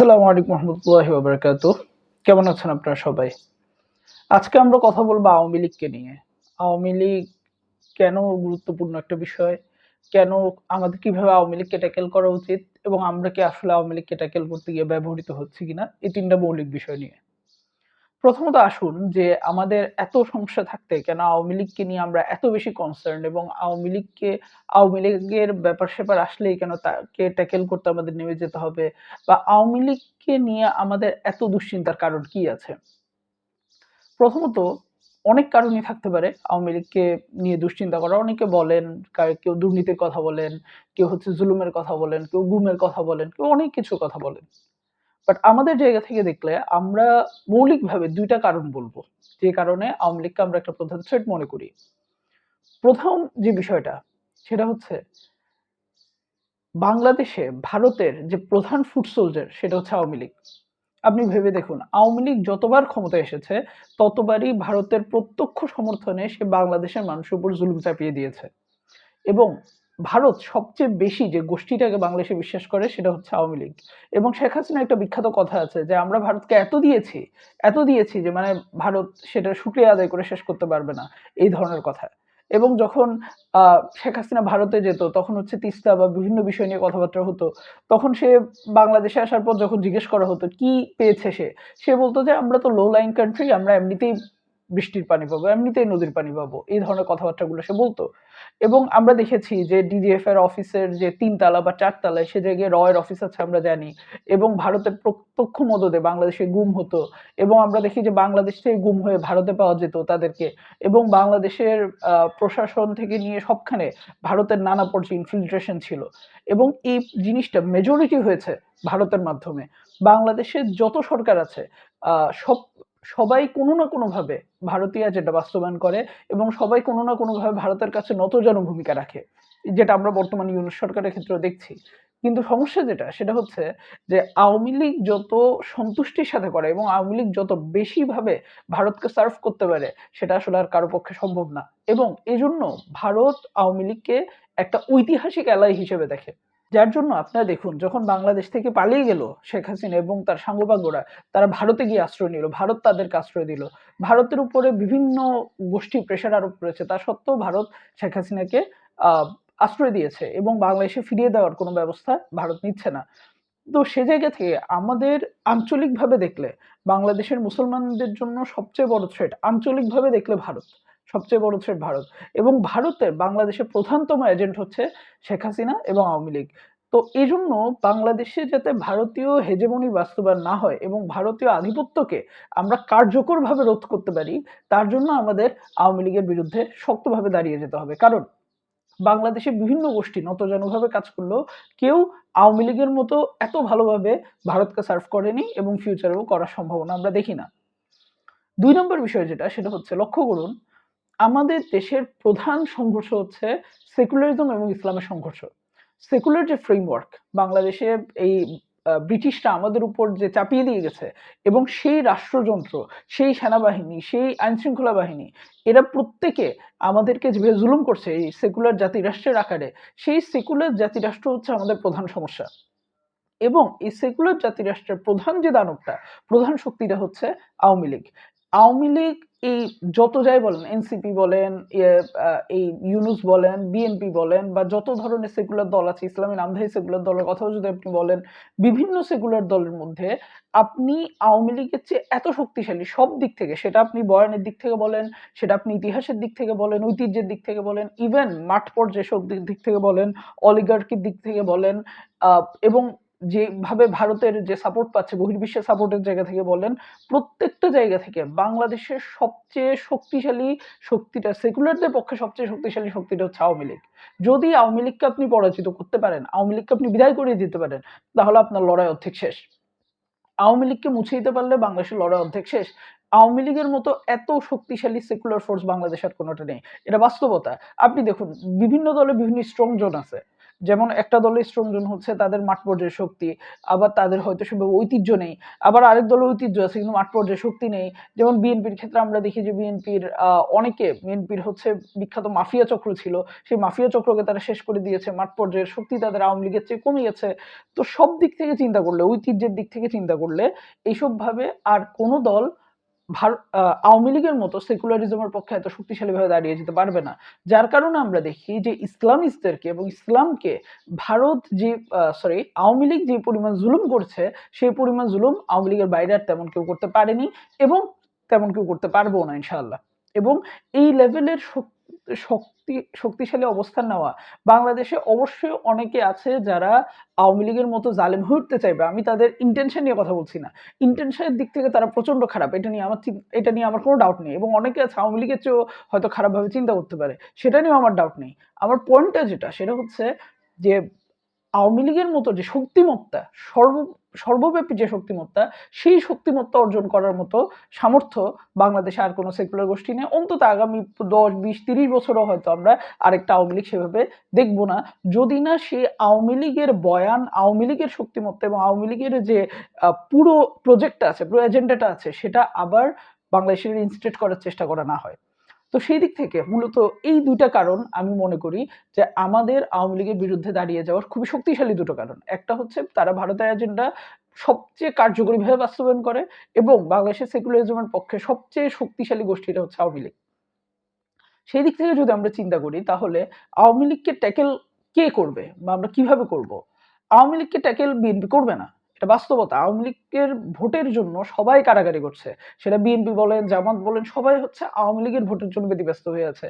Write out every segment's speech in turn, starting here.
আসসালামু আলাইকুম রহমতুল্লাহ বাবরকাত কেমন আছেন আপনারা সবাই? আজকে আমরা কথা বলব আওয়ামী লীগকে নিয়ে। আওয়ামী লীগ কেন গুরুত্বপূর্ণ একটা বিষয়? কেন আমাদের কীভাবে আওয়ামী লীগকে ট্যাকেল করা উচিত? এবং আমরা কি আসলে আওয়ামী লীগকে ট্যাকেল করতে গিয়ে ব্যবহৃত হচ্ছে কিনা? এই তিনটা মৌলিক বিষয় নিয়ে। প্রথমত আসুন যে আমাদের এত সমস্যা থাকতে কেন আওয়ামী লীগকে নিয়ে আমরা এত বেশি কনসার্ন এবং আওয়ামী লীগকে, আওয়ামী লীগের ব্যাপার স্যাপার আসলেই কেন তাকে ট্যাকেল করতে আমাদের নেমে যেতে হবে? বা আওয়ামী লীগকে নিয়ে আমাদের এত দুশ্চিন্তার কারণ কি আছে? প্রথমত, অনেক কারণই থাকতে পারে আওয়ামী লীগকে নিয়ে দুশ্চিন্তা করা। অনেকে বলেন কেউ দুর্নীতির কথা বলেন, কেউ হচ্ছে জুলুমের কথা বলেন, কেউ গুমের কথা বলেন, কেউ অনেক কিছু কথা বলেন। বাট আমাদের জায়গা থেকে দেখলে আমরা মৌলিকভাবে দুইটা কারণ বলব। যে কারণে আওয়ামী লীগকে আমরা একটা প্রধান থ্রেট মনে করি। প্রথম যে বিষয়টা, সেটা হচ্ছে বাংলাদেশে ভারতের যে প্রধান ফুড সোলজার সেটা হচ্ছে আওয়ামী লীগ। আপনি ভেবে দেখুন, আওয়ামী লীগ যতবার ক্ষমতায় এসেছে, ততবারই ভারতের প্রত্যক্ষ সমর্থনে সে বাংলাদেশের মানুষের উপর জুলুম চাপিয়ে দিয়েছে। এবং ভারত সবচেয়ে বেশি যে গোষ্ঠীটাকে বাংলাদেশে বিশ্বাস করে সেটা হচ্ছে আওয়ামী লীগ। এবং শেখ হাসিনা একটা বিখ্যাত কথা আছে যে, আমরা ভারতকে এত দিয়েছি এত দিয়েছি যে মানে ভারত সেটা শুক্রিয়া আদায় করে শেষ করতে পারবে না। এই ধরনের কথা। এবং যখন শেখ হাসিনা ভারতে যেত, তখন হচ্ছে তিস্তা বা বিভিন্ন বিষয় নিয়ে কথাবার্তা হতো। তখন সে বাংলাদেশে আসার পর যখন জিজ্ঞেস করা হতো, কি পেয়েছে সে? সে বলতো যে, আমরা তো লো লাইন কান্ট্রি আমরা এমনিতেই বৃষ্টির পানি পাবো, এমনিতেই নদীর পানি পাবো, এই ধরনের কথাবার্তাগুলো সে বলতো। এবং আমরা দেখেছি যে ডিজিএফ এর অফিসের যে তিনতলা বা চারতলায় সে জায়গায় রয়ের অফিস আছে আমরা জানি, এবং ভারতের প্রত্যক্ষ মদদে বাংলাদেশে গুম হতো, এবং আমরা দেখি যে বাংলাদেশ থেকে গুম হয়ে ভারতে পাওয়া যেত তাদেরকে, এবং বাংলাদেশের প্রশাসন থেকে নিয়ে সবখানে ভারতের নানা পর্যায়ে ইনফিল্ট্রেশন ছিল। এবং এই জিনিসটা মেজরিটি হয়েছে ভারতের মাধ্যমে। বাংলাদেশের যত সরকার আছে সব সবাই কোনো না কোনোভাবে ভারতীয় যেটা বাস্তবায়ন করে এবং সবাই কোনো না কোনোভাবে ভারতের কাছে নতজন ভূমিকা রাখে, যেটা আমরা বর্তমানে ইউনুস সরকারের ক্ষেত্রেও দেখছি। কিন্তু সমস্যা যেটা, সেটা হচ্ছে যে আওয়ামী লীগ যত সন্তুষ্টির সাথে করে এবং আওয়ামী লীগ যত বেশিভাবে ভারতকে সার্ভ করতে পারে, সেটা আসলে আর কারও পক্ষে সম্ভব না। এবং এজন্য ভারত আওয়ামী লীগকে একটা ঐতিহাসিক এলাই হিসেবে দেখে। যার জন্য আপনারা দেখুন, যখন বাংলাদেশ থেকে পালিয়ে গেল শেখ হাসিনা এবং তার সাঙ্গপাঙ্গরা তারা ভারতে গিয়ে আশ্রয় নিল, ভারত তাদেরকে আশ্রয় দিল। ভারতের উপরে বিভিন্ন গোষ্ঠী প্রেশার আরোপ করেছে, তা সত্ত্বেও ভারত শেখ হাসিনাকে আশ্রয় দিয়েছে এবং বাংলাদেশে ফিরিয়ে দেওয়ার কোনো ব্যবস্থা ভারত নিচ্ছে না। তো সে জায়গা থেকে আমাদের আঞ্চলিকভাবে দেখলে, বাংলাদেশের মুসলমানদের জন্য সবচেয়ে বড় থ্রেট আঞ্চলিকভাবে দেখলে ভারত। সবচেয়ে বড় থ্রেট ভারত। এবং ভারতের বাংলাদেশের প্রধানতম এজেন্ট হচ্ছে শেখ হাসিনা এবং আওয়ামী লীগ। তো এই জন্য বাংলাদেশে যাতে ভারতীয় হেজেমনি বাস্তবায়ন না হয় এবং ভারতীয় আধিপত্যকে আমরা কার্যকরভাবে রোধ করতে পারি, তার জন্য আমাদের আওয়ামী লীগের বিরুদ্ধে শক্তভাবে দাঁড়িয়ে যেতে হবে। কারণ বাংলাদেশে বিভিন্ন গোষ্ঠী নতজানুভাবে কাজ করলেও কেউ আওয়ামী লীগের মতো এত ভালোভাবে ভারতকে সার্ভ করেনি এবং ফিউচারেও করার সম্ভাবনা আমরা দেখি না। দুই নম্বর বিষয় যেটা, সেটা হচ্ছে লক্ষ্য করুন আমাদের দেশের প্রধান সংঘর্ষ হচ্ছে সেকুলারিজম এবং ইসলামের সংঘর্ষ। সেকুলার যে ফ্রেমওয়ার্ক বাংলাদেশে এই ব্রিটিশরা আমাদের উপর যে চাপিয়ে দিয়ে গেছে এবং সেই রাষ্ট্রযন্ত্র, সেই সেনাবাহিনী, সেই আইনশৃঙ্খলা বাহিনী, এরা প্রত্যেকে আমাদেরকে যেভাবে জুলুম করছে এই সেকুলার জাতিরাষ্ট্রের আকারে, সেই সেকুলার জাতিরাষ্ট্র হচ্ছে আমাদের প্রধান সমস্যা। এবং এই সেকুলার জাতিরাষ্ট্রের প্রধান যে দানবটা, প্রধান শক্তিটা হচ্ছে আওয়ামী লীগ। আওয়ামী লীগ এই যত যাই বলেন এনসিপি বলেন ইয়ে, এই ইউনুস বলেন বিএনপি বলেন বা যত ধরনের সেকুলার দল আছে ইসলামী নামধারী সেকুলার দলের কথাও যদি আপনি বলেন বিভিন্ন সেকুলার দলের মধ্যে আপনি আওয়ামী লীগের চেয়ে এত শক্তিশালী সব দিক থেকে সেটা আপনি বয়ানের দিক থেকে বলেন সেটা আপনি ইতিহাসের দিক থেকে বলেন ঐতিহ্যের দিক থেকে বলেন ইভেন মাঠ পর্যায়ে সব দিক থেকে বলেন অলিগার্কির দিক থেকে বলেন এবং যেভাবে ভারতের যে সাপোর্ট পাচ্ছে, বহির্বিশ্বের সাপোর্টের জায়গা থেকে বলেন, প্রত্যেকটা জায়গা থেকে বাংলাদেশের সবচেয়ে শক্তিশালী শক্তিটা, সেকুলারদের পক্ষে সবচেয়ে শক্তিশালী শক্তিটা হচ্ছে আওয়ামী লীগ। যদি আওয়ামী লীগকে আপনি পরাজিত করতে পারেন, আওয়ামী লীগকে আপনি বিদায় করিয়ে দিতে পারেন, তাহলে আপনার লড়াই অর্ধেক শেষ। আওয়ামী লীগকে মুছে দিতে পারলে বাংলাদেশের লড়াই অর্ধেক শেষ। আওয়ামী লীগের মতো এত শক্তিশালী সেকুলার ফোর্স বাংলাদেশের কোনোটা নেই। এটা বাস্তবতা। আপনি দেখুন, বিভিন্ন দলে বিভিন্ন স্ট্রং জোন আছে। যেমন একটা দলের স্ট্রং জোন হচ্ছে তাদের মাঠ পর্যায়ে শক্তি, আবার তাদের হয়তো সেভাবে ঐতিহ্য নেই, আবার আরেক দলের ঐতিহ্য আছে কিন্তু মাঠ পর্যায়ে শক্তি নেই। যেমন বিএনপির ক্ষেত্রে আমরা দেখি যে বিএনপির অনেকে, বিএনপির হচ্ছে বিখ্যাত মাফিয়া চক্র ছিল, সেই মাফিয়া চক্রকে তারা শেষ করে দিয়েছে, মাঠ পর্যায়ের শক্তি তাদের আওয়ামী লীগের চেয়ে কমে গেছে তো সব দিক থেকে চিন্তা করলে, ঐতিহ্যের দিক থেকে চিন্তা করলে এইসব ভাবে আর কোনো দল আওয়ামী লীগের মতো সেকুলারিজমের পক্ষে এত শক্তিশালীভাবে দাঁড়িয়ে যেতে পারবে না। যার কারণে আমরা দেখি যে ইসলামিস্টদেরকে এবং ইসলামকে ভারত যে সরি আওয়ামী লীগ যে পরিমাণ জুলুম করছে, সেই পরিমাণ জুলুম আওয়ামী লীগের বাইরে আর তেমন কেউ করতে পারেনি এবং তেমন কেউ করতে পারব না ইনশাল্লাহ এবং এই লেভেলের শক্তি শক্তিশালী অবস্থান নেওয়া। বাংলাদেশে অবশ্যই অনেকে আছে যারা আওয়ামী লীগের মতো জালেম হয়ে উঠতে চাইবে। আমি তাদের ইন্টেনশন নিয়ে কথা বলছি না। ইন্টেনশনের দিক থেকে তারা প্রচণ্ড খারাপ। এটা নিয়ে আমার এটা নিয়ে আমার কোনো ডাউট নেই। এবং অনেকে আছে আওয়ামী লীগের চেয়েও হয়তো খারাপভাবে চিন্তা করতে পারে। সেটা নিয়েও আমার ডাউট নেই। আমার পয়েন্টটা যেটা, সেটা হচ্ছে যে আওয়ামী লীগের মতো যে শক্তিমত্তা, সর্ব, সর্বব্যাপী যে শক্তিমত্তা, সেই শক্তিমত্তা অর্জন করার মতো সামর্থ্য বাংলাদেশে আর কোনো সেকুলার গোষ্ঠী নেই। অন্তত আগামী দশ, বিশ, তিরিশ বছরও হয়তো আমরা আরেকটা আওয়ামী লীগ সেভাবে দেখব না। যদি না সে আওয়ামী লীগের বয়ান, আওয়ামী লীগের শক্তিমত্তা এবং আওয়ামী লীগের যে পুরো প্রজেক্টটা আছে, পুরো এজেন্ডাটা আছে, সেটা আবার বাংলাদেশের ইনস্টেট করার চেষ্টা করা না হয়। তো সেই দিক থেকে মূলত এই দুইটা কারণ আমি মনে করি যে আমাদের আওয়ামী লীগের বিরুদ্ধে দাঁড়িয়ে যাওয়ার খুবই শক্তিশালী দুটো কারণ। একটা হচ্ছে তারা ভারতের এজেন্ডা সবচেয়ে কার্যকরীভাবে বাস্তবায়ন করে এবং বাংলাদেশের সেকুলারিজমের পক্ষে সবচেয়ে শক্তিশালী গোষ্ঠীটা হচ্ছে আওয়ামী লীগ। সেই দিক থেকে যদি আমরা চিন্তা করি তাহলে আওয়ামী লীগকে ট্যাকেল কে করবে বা আমরা কীভাবে করব? আওয়ামী লীগকে ট্যাকেল বিএনপি করবে না। এটা বাস্তবতা। আওয়ামী লীগের ভোটের জন্য সবাই কারাগারি করছে সেটা বিএনপি বলেন, জামাত বলেন, সবাই হচ্ছে আওয়ামী লীগের ভোটের জন্য ব্যতিব্যস্ত হয়ে আছে।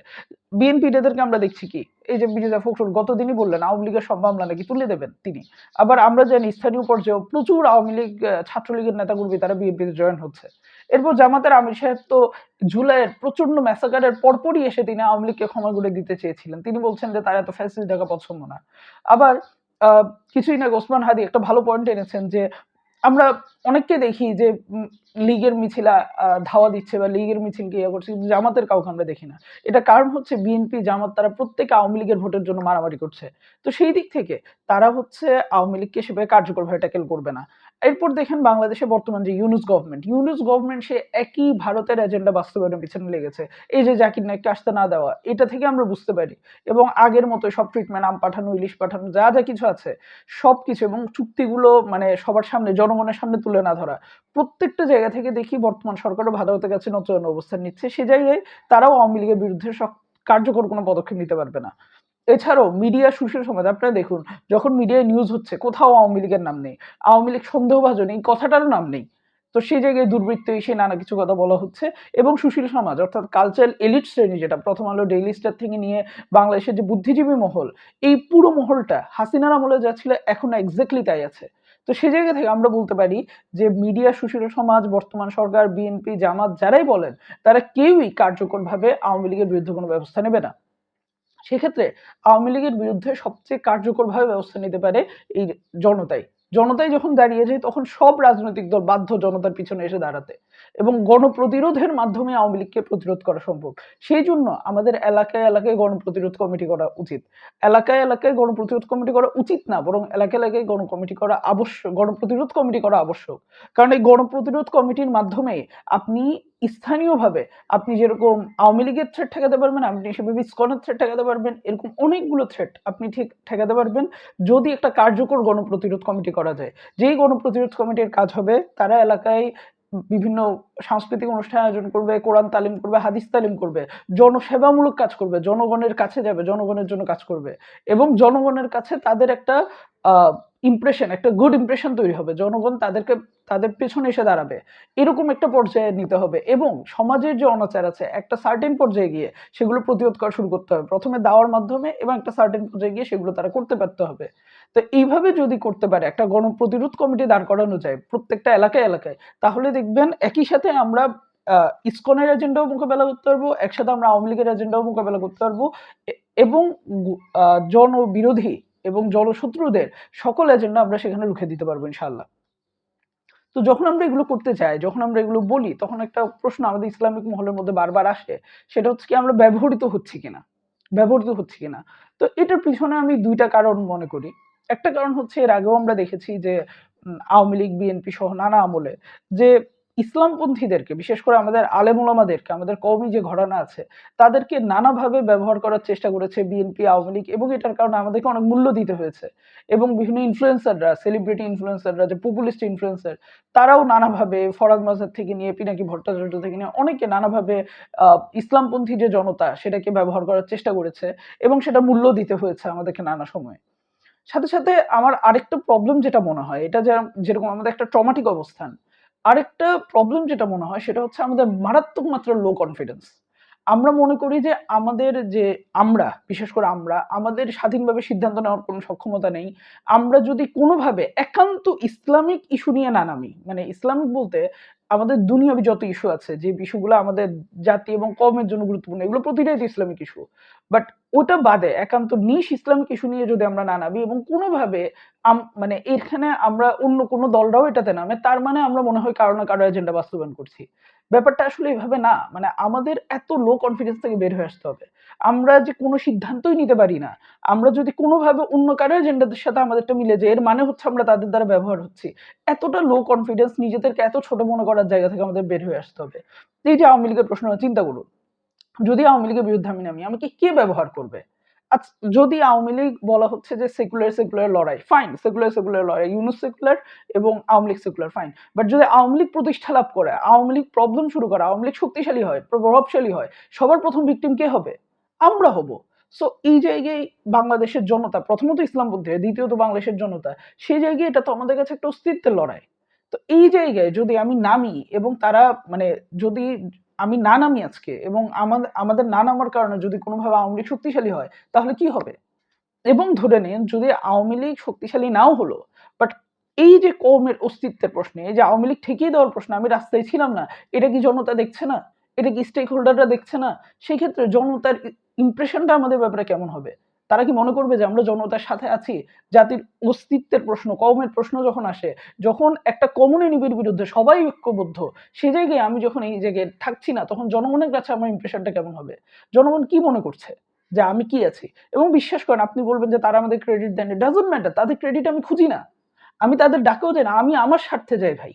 বিএনপি এদেরকে আমরা দেখছি কি? এই যে বিজেতা ফখরুল গতদিনই বললেন, আওয়ামী লীগের সব মামলা নাকি তুলে দেবেন তিনি। আবার আমরা জানি স্থানীয় পর্যায়েও প্রচুর আওয়ামী লীগ ছাত্রলীগের নেতাকর্মী তারা বিএনপিতে জয়েন হচ্ছে। এরপর জামাতের আমির সাহেব তো জুলাইয়ের প্রচণ্ড ম্যাসাকারের পরপরই এসে তিনি আওয়ামী লীগকে ক্ষমা করে দিতে চেয়েছিলেন। তিনি বলছেন যে তারা এত ফ্যাসিস ঢাকা পছন্দ না। আবার কিছুই না ওসমান হাদি একটা ভালো পয়েন্ট এনেছেন যে আমরা অনেককে দেখি যে লীগের মিছিল ধাওয়া দিচ্ছে বা লীগের মিছিলকে ইয়ে করছে, কিন্তু জামাতের কাউকে আমরা দেখি না। এটা কারণ হচ্ছে বিএনপি, জামাত তারা প্রত্যেকে আওয়ামী লীগের ভোটের জন্য মারামারি করছে। তো সেই দিক থেকে তারা হচ্ছে আওয়ামী লীগকে সেভাবে কার্যকরভাবে ট্যাকেল করবে না। এরপর দেখেন বাংলাদেশে বর্তমান যে ইউনুস গভর্নমেন্ট ইউনুস গভর্নমেন্ট সে একই ভারতের এজেন্ডা বাস্তবায়নের পিছনে লেগেছে। এই যে জাকির নাইককে আসতে না দেওয়া, এটা থেকে আমরা বুঝতে পারি। এবং আগের মতো সব ট্রিটমেন্ট আম পাঠানো, ইলিশ পাঠানো, যা যা কিছু আছে সব কিছু এবং চুক্তিগুলো মানে সবার সামনে, জনগণের সামনে তুলে না ধরা, প্রত্যেকটা জায়গা থেকে দেখি বর্তমান সরকারও ভারতের কাছে নতুন অবস্থান নিচ্ছে। সে জায়গায় তারাও আওয়ামী লীগের বিরুদ্ধে কার্যকর কোনো পদক্ষেপ নিতে পারবে না। এছাড়াও মিডিয়া সুশীল সমাজ, আপনারা দেখুন, যখন মিডিয়ায় নিউজ হচ্ছে, কোথাও আওয়ামী লীগের নাম নেই। আওয়ামী লীগ সন্দেহভাজন, এই কথাটারও নাম নেই। তো সেই জায়গায় দুর্বৃত্ত এসে নানা কিছু কথা বলা হচ্ছে এবং সুশীল সমাজ, অর্থাৎ কালচারাল এলিট শ্রেণি যেটা, প্রথম আলো ডেইলি স্টার থেকে নিয়ে বাংলাদেশের যে বুদ্ধিজীবী মহল, এই পুরো মহলটা হাসিনার আমলে যা ছিল, এখন এক্স্যাক্টলি তাই আছে। তো সে জায়গা থেকে আমরা বলতে পারি যে মিডিয়া, সুশীল সমাজ, বর্তমান সরকার, বিএনপি, জামাত যারাই বলেন, তারা কেউই কার্যকরভাবে আওয়ামী লীগের বিরুদ্ধে কোনো ব্যবস্থা নেবে না। সেক্ষেত্রে আওয়ামী লীগের বিরুদ্ধে সবচেয়ে কার্যকরভাবে ব্যবস্থা নিতে পারে এই জনতাই। জনতাই যখন দাঁড়িয়ে যায়, তখন সব রাজনৈতিক দল বাধ্য জনতার পিছনে এসে দাঁড়াতে। এবং গণপ্রতিরোধের মাধ্যমে আওয়ামী লীগকে প্রতিরোধ করা সম্ভব। সেই জন্য আমাদের এলাকায় এলাকায় গণপ্রতিরোধ কমিটি করা উচিত। এলাকায় এলাকায় গণপ্রতিরোধ কমিটি করা উচিত না, বরং এলাকা এলাকায় গণ কমিটি করা আবশ্যক, গণপ্রতিরোধ কমিটি করা আবশ্যক। কারণ এই গণপ্রতিরোধ কমিটির মাধ্যমে আপনি স্থানীয়ভাবে আপনি যেরকম আওয়ামী লীগের থ্রেট ঠেকাতে পারবেন, আপনি সেভাবে ইস্কনের থ্রেট ঠেকাতে পারবেন, এরকম অনেকগুলো থ্রেট আপনি ঠিক ঠেকাতে পারবেন যদি একটা কার্যকর গণপ্রতিরোধ কমিটি করা যায়। যেই গণপ্রতিরোধ কমিটির কাজ হবে, তারা এলাকায় বিভিন্ন সাংস্কৃতিক অনুষ্ঠান আয়োজন করবে, কোরআন তালিম করবে, হাদিস তালিম করবে, জনসেবামূলক কাজ করবে, জনগণের কাছে যাবে, জনগণের জন্য কাজ করবে। এবং জনগণের কাছে তাদের একটা ইমপ্রেশন একটা গুড ইমপ্রেশন তৈরি হবে। জনগণ তাদেরকে, তাদের পেছনে এসে দাঁড়াবে। এরকম একটা পর্যায়ে নিতে হবে এবং সমাজের যে অনাচার আছে, একটা সার্টেন পর্যায়ে গিয়ে সেগুলো প্রতিরোধ করা শুরু করতে হবে। প্রথমে দাওয়ার মাধ্যমে এবং একটা সার্টেন পর্যায়ে গিয়ে সেগুলো তারা করতে পারতে হবে। তো এইভাবে যদি করতে পারে, একটা গণপ্রতিরোধ কমিটি দাঁড় করানো যায় প্রত্যেকটা এলাকায় এলাকায়, তাহলে দেখবেন একই সাথে আমরা ইসকনের এজেন্ডাও মোকাবেলা করতে পারব, একসাথে আমরা আওয়ামী লীগের এজেন্ডাও মোকাবেলা করতে পারব এবং জনবিরোধী এবং জনশত্রুদের সকল এজেন্ডা আমরা সেখানে রুখে দিতে পারব ইনশাল্লাহ তো যখন আমরা এগুলো করতে চাই, যখন আমরা এগুলো বলি, তখন একটা প্রশ্ন আমাদের ইসলামিক মহলের মধ্যে বারবার আসে, সেটা হচ্ছে কি আমরা ব্যবহৃত হচ্ছি কিনা? ব্যবহৃত হচ্ছে কিনা? তো এটার পিছনে আমি দুইটা কারণ মনে করি। একটা কারণ হচ্ছে এর আগেও আমরা দেখেছি যে আওয়ামী লীগ, বিএনপি সহ নানা আমলে যে ইসলামপন্থীদেরকে, বিশেষ করে আমাদের আলেমুলামাদেরকে আমাদের কওমি যে ঘরানা আছে, তাদেরকে নানাভাবে ব্যবহার করার চেষ্টা করেছে বিএনপি আওয়ামী লীগ এবং এটার কারণে আমাদেরকে অনেক মূল্য দিতে হয়েছে। এবং বিভিন্ন ইনফ্লুয়েন্সাররা সেলিব্রিটি ইনফ্লুয়েন্সাররা যে পপুলিস্ট ইনফ্লুয়েন্সার তারাও নানাভাবে ফরাদ মাজার থেকে নিয়ে, পিনাকি ভট্টাচার্য থেকে নিয়ে, অনেকে নানাভাবে ইসলামপন্থী যে জনতা, সেটাকে ব্যবহার করার চেষ্টা করেছে এবং সেটা মূল্য দিতে হয়েছে আমাদেরকে নানা সময়ে। সাথে সাথে আমার আরেকটা প্রবলেম যেটা মনে হয়, এটা যেরকম আমাদের একটা ট্রমাটিক অবস্থান আরেকটা প্রবলেম যেটা মনে হয় সেটা হচ্ছে আমাদের মারাত্মক মাত্রা লো কনফিডেন্স আমরা মনে করি যে আমাদের যে আমরা, বিশেষ করে আমরা, আমাদের স্বাধীনভাবে সিদ্ধান্ত নেওয়ার কোনো সক্ষমতা নেই। আমরা যদি কোনোভাবে একান্ত ইসলামিক ইস্যু নিয়ে না নামি মানে ইসলামিক বলতে আমাদের দুনিয়াবি যত ইস্যু আছে, যে ইস্যুগুলো আমাদের জাতি এবং কমের জন্য গুরুত্বপূর্ণ, এগুলো প্রতিটাই ইসলামিক ইস্যু বাট ওটা বাদে একান্ত নিশ ইসলামিক ইস্যু নিয়ে যদি আমরা না নামি এবং কোনোভাবে মানে এখানে আমরা অন্য কোনো দলরাও এটাতে নামে, তার মানে আমরা মনে হয় কারও না কারও এজেন্ডা বাস্তবায়ন করছি। ব্যাপারটা আসলে এভাবে না মানে আমাদের এত লো কনফিডেন্স থেকে বের হয়ে আসতে হবে। আমরা যে কোনো সিদ্ধান্তই নিতে পারি না। আমরা যদি কোনোভাবে অন্য কারও এজেন্ডাদের সাথে আমাদেরটা মিলে যায়, এর মানে হচ্ছে আমরা তাদের দ্বারা ব্যবহার হচ্ছি। এতটা লো কনফিডেন্স নিজেদেরকে এত ছোট মনে করার জায়গা থেকে আমাদের বের হয়ে আসতে হবে। এই যে আওয়ামী লীগের প্রশ্ন, চিন্তা করুন। যদি আওয়ামী লীগের বিরুদ্ধে আমি নামি, আমাকে কে ব্যবহার করবে? আচ্ছা যদি আওয়ামী লীগ বলা হচ্ছে যে সেকুলার সেকুলার লড়াই ফাইন সেকুলার সেকুলার লড়াই ইউনুস সেকুলার এবং Awami League secular fine but যদি আওয়ামী লীগ প্রতিষ্ঠা লাভ করে, আওয়ামী লীগ প্রবলেম শুরু করে, আওয়ামী লীগ শক্তিশালী হয়, প্রভাবশালী হয়, সবার প্রথম ভিকটিম কে হবে? আমরা হব। সো এই জায়গায় বাংলাদেশের জনতা, প্রথমত ইসলাম ইসলামপন্থী দ্বিতীয়ত বাংলাদেশের জনতা, সেই জায়গায় এটা তো আমাদের কাছে একটা অস্তিত্বের লড়াই। তো এই জায়গায় যদি আমি নামি এবং তারা মানে যদি আমি না নামি আজকে এবং আমাদের আমাদের না নামার কারণে যদি কোনোভাবে আওয়ামী লীগ শক্তিশালী হয়, তাহলে কি হবে? এবং ধরে নিন যদি আওয়ামী লীগ শক্তিশালী নাও হলো বাট এই যে কৌমের অস্তিত্বের প্রশ্নে যে আওয়ামী লীগ ঠেকিয়ে দেওয়ার প্রশ্নে আমি রাস্তায় ছিলাম না, এটা কি জনতা দেখছে না? এটা কি স্টেক হোল্ডাররা দেখছে না? সেই ক্ষেত্রে জনতার ইমপ্রেশনটা আমাদের ব্যাপারে কেমন হবে? তারা কি মনে করবে যে আমরা জনতার সাথে আছি? জাতির অস্তিত্বের প্রশ্ন কমের প্রশ্ন যখন আসে, যখন একটা কমিউনিটির বিরুদ্ধে সবাই ঐক্যবদ্ধ, সে জায়গায় আমি যখন এই জায়গায় থাকছি না, তখন জনগণের কাছে আমার ইমপ্রেশনটা কেমন হবে? জনগণ কি মনে করছে যে আমি কি আছি? এবং বিশ্বাস করেন, আপনি বলবেন যে তারা আমাদের ক্রেডিট দেন ডাজন্ট ম্যাটার তাদের ক্রেডিট আমি খুঁজি না। আমি তাদের ডাকেও যাই না, আমি আমার স্বার্থে যাই ভাই।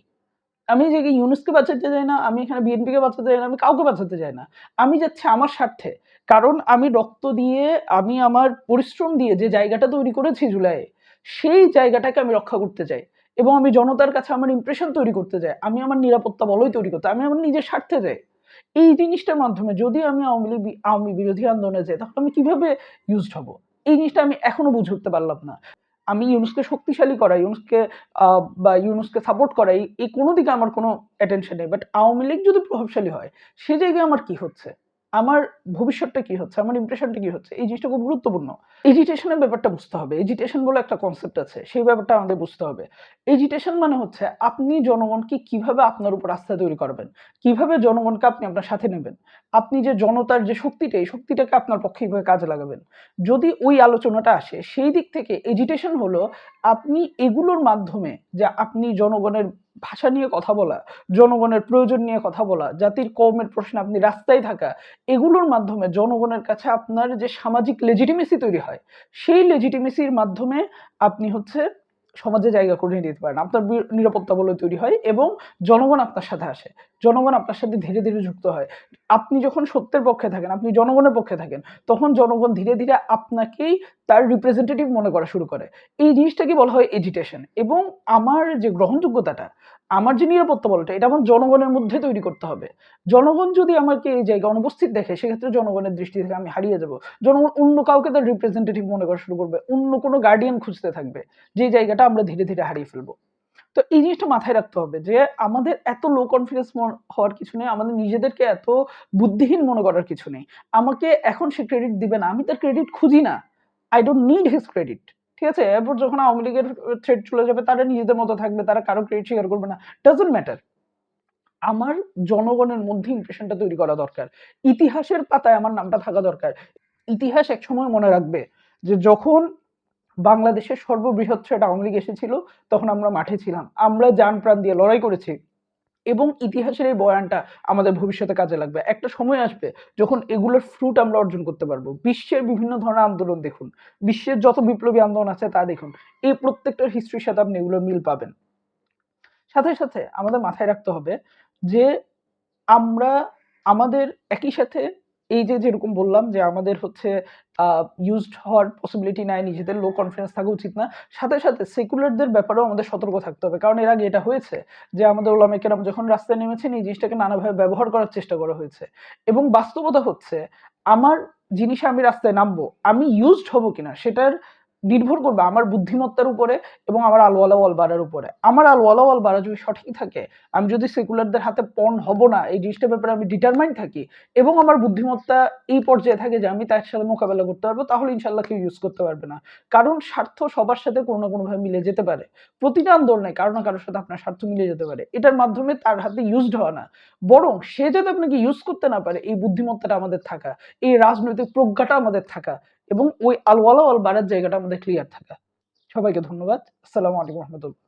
আমি যে ইউনুসকে বাঁচাতে যাই না, আমি এখানে বিএনপিকে বাঁচাতে যাই না, আমি কাউকে বাঁচাতে যাই না। আমি যাচ্ছি আমার স্বার্থে। কারণ আমি রক্ত দিয়ে, আমি আমার পরিশ্রম দিয়ে যে জায়গাটা তৈরি করেছি জুলাইয়ে, সেই জায়গাটাকে আমি রক্ষা করতে চাই। এবং আমি জনতার কাছে আমার ইমপ্রেশন তৈরি করতে চাই। আমি আমার নিরাপত্তা বলয় তৈরি করতে আমি আমার নিজের স্বার্থে যাই এই জিনিসটার মাধ্যমে যদি আমি আওয়ামী লীগ, আওয়ামী বিরোধী আন্দোলনে যাই, তাহলে আমি কীভাবে ইউজড হব? এই জিনিসটা আমি এখনও বুঝে উঠতে পারলাম না। আমি ইউনুসকে শক্তিশালী করাই, ইউনুসকে বা ইউনুসকে সাপোর্ট করাই, এই কোনো দিকে আমার কোনো অ্যাটেনশন নেই। বাট আওয়ামী লীগ যদি প্রভাবশালী হয়, সে জায়গায় আমার কি হচ্ছে? আমার ভবিষ্যৎটা কি হচ্ছে? আমার ইমপ্রেশনটা কি হচ্ছে? এই জিনিসটা খুব গুরুত্বপূর্ণ। এজিটেশনের ব্যাপারটা বুঝতে হবে। এজিটেশন বলে একটা কনসেপ্ট আছে। সেই ব্যাপারটা আমাদের বুঝতে হবে। এজিটেশন মানে হচ্ছে আপনি জনগণকে কীভাবে আপনার উপর আস্থা তৈরি করবেন? কীভাবে জনগণকে আপনি আপনার সাথে নেবেন? আপনি যে জনতার যে শক্তিটা, এই শক্তিটাকে আপনার পক্ষে কীভাবে কাজে লাগাবেন? যদি ওই আলোচনাটা আসে, সেই দিক থেকে এজিটেশন হলো আপনি এগুলোর মাধ্যমে যে আপনি জনগণের ভাষা নিয়ে কথা বলা, জনগণের প্রয়োজন নিয়ে কথা বলা, জাতির কমের প্রশ্নে আপনি রাস্তায় থাকা, এগুলোর মাধ্যমে জনগণের কাছে আপনার যে সামাজিক লেজিটিমেসি তৈরি হয়, সেই লেজিটিমেসির মাধ্যমে আপনি হচ্ছে সমাজে জায়গা করে নিতে পারেন। আপনার নিরাপত্তা বলে তৈরি হয় এবং জনগণ আপনার সাথে আসে। জনগণ আপনার সাথে ধীরে ধীরে যুক্ত হয়। আপনি যখন সত্যের পক্ষে থাকেন, আপনি জনগণের পক্ষে থাকেন, তখন জনগণ ধীরে ধীরে আপনাকেই তার রিপ্রেজেন্টেটিভ মনে করা শুরু করে। এই জিনিসটাকে বলা হয় এজিটেশন এবং আমার যে গ্রহণযোগ্যতাটা আমার যে নিরাপত্তা বলটা, এটা আমার জনগণের মধ্যে তৈরি করতে হবে। জনগণ যদি আমাকে এই জায়গায় অনুপস্থিত দেখে, সেক্ষেত্রে জনগণের দৃষ্টি থেকে আমি হারিয়ে যাব। জনগণ অন্য কাউকে তার রিপ্রেজেন্টেটিভ মনে করা শুরু করবে, অন্য কোনো গার্ডিয়ান খুঁজতে থাকবে, যে জায়গাটা আমরা ধীরে ধীরে হারিয়ে ফেলব। তো এই জিনিসটা মাথায় রাখতে হবে যে, আমাদের এত লো কনফিডেন্স হওয়ার কিছু নেই, আমাদের নিজেদেরকে এত বুদ্ধিহীন মনে করার কিছু নেই। আমাকে এখন সে ক্রেডিট দিবে না, আমি তার ক্রেডিট খুঁজি না। I don't need his credit ঠিক আছে? এরপর যখন আওয়ামী লীগের থ্রেড চলে যাবে, তারা নিজেদের মতো থাকবে, তারা কারও ক্রেডিট স্বীকার করবে না। ডাজন্ট ম্যাটার আমার জনগণের মধ্যে ইমপ্রেশনটা তৈরি করা দরকার। ইতিহাসের পাতায় আমার নামটা থাকা দরকার। ইতিহাস একসময় মনে রাখবে যে যখন বাংলাদেশের সর্ববৃহৎ থ্রেট আওয়ামী লীগ এসেছিল, তখন আমরা মাঠে ছিলাম। আমরা যান প্রাণ দিয়ে লড়াই করেছি। এবং ইতিহাসের এই বয়ানটা আমাদের ভবিষ্যতে কাজে লাগবে। একটা সময় আসবে যখন এগুলোর ফ্রুট আমরা অর্জন করতে পারব। বিশ্বের বিভিন্ন ধরনের আন্দোলন দেখুন। বিশ্বের যত বিপ্লবী আন্দোলন আছে তা দেখুন। এই প্রত্যেকটা হিস্ট্রির সাথে আপনি এগুলোর মিল পাবেন। সাথে সাথে আমাদের মাথায় রাখতে হবে যে আমরা আমাদের একই সাথে এই যে যেরকম বললাম যে আমাদের হচ্ছে ইউজড হওয়ার পসিবিলিটি নাই, নিজেদের লো কনফিডেন্স থাকা উচিত না। সাথে সাথে সেকুলারদের ব্যাপারেও আমাদের সতর্ক থাকতে হবে। কারণ এর আগে এটা হয়েছে যে আমাদের ওলামে কেরাম যখন রাস্তায় নেমেছেন, এই জিনিসটাকে নানাভাবে ব্যবহার করার চেষ্টা করা হয়েছে। এবং বাস্তবতা হচ্ছে, আমার জিনিসে আমি রাস্তায় নামবো, আমি ইউজড হব কিনা, সেটার নির্ভর করবে আমার বুদ্ধিমত্তার উপরে এবং আমার ওয়াল বাড়ার উপরে। আমার ওয়াল বাড়া যদি সঠিক থাকে, আমি যদি সেকুলারদের হাতে পণ হব না, এই জিনিসটার ব্যাপারে আমি ডিটারমাইন থাকি এবং আমার বুদ্ধিমত্তা এই পর্যায়ে থাকে যে আমি তার সাথে মোকাবেলা করতে পারব, তাহলে ইনশাল্লাহ কেউ ইউজ করতে পারবে না। কারণ স্বার্থ সবার সাথে কোনো না কোনোভাবে মিলে যেতে পারে। প্রতিটা আন্দোলনে কারও না কারোর সাথে আপনার স্বার্থ মিলে যেতে পারে। এটার মাধ্যমে তার হাতে ইউজড হওয়া না। বরং সে যাতে আপনাকে ইউজ করতে না পারে, এই বুদ্ধিমত্তাটা আমাদের থাকা, এই রাজনৈতিক প্রজ্ঞাটা আমাদের থাকা এবং ওই আলওয়ালা আল বাড়ার জায়গাটা আমাদের ক্লিয়ার থাকা। সবাইকে ধন্যবাদ। আসসালামু আলাইকুম রহমতুল্লাহ।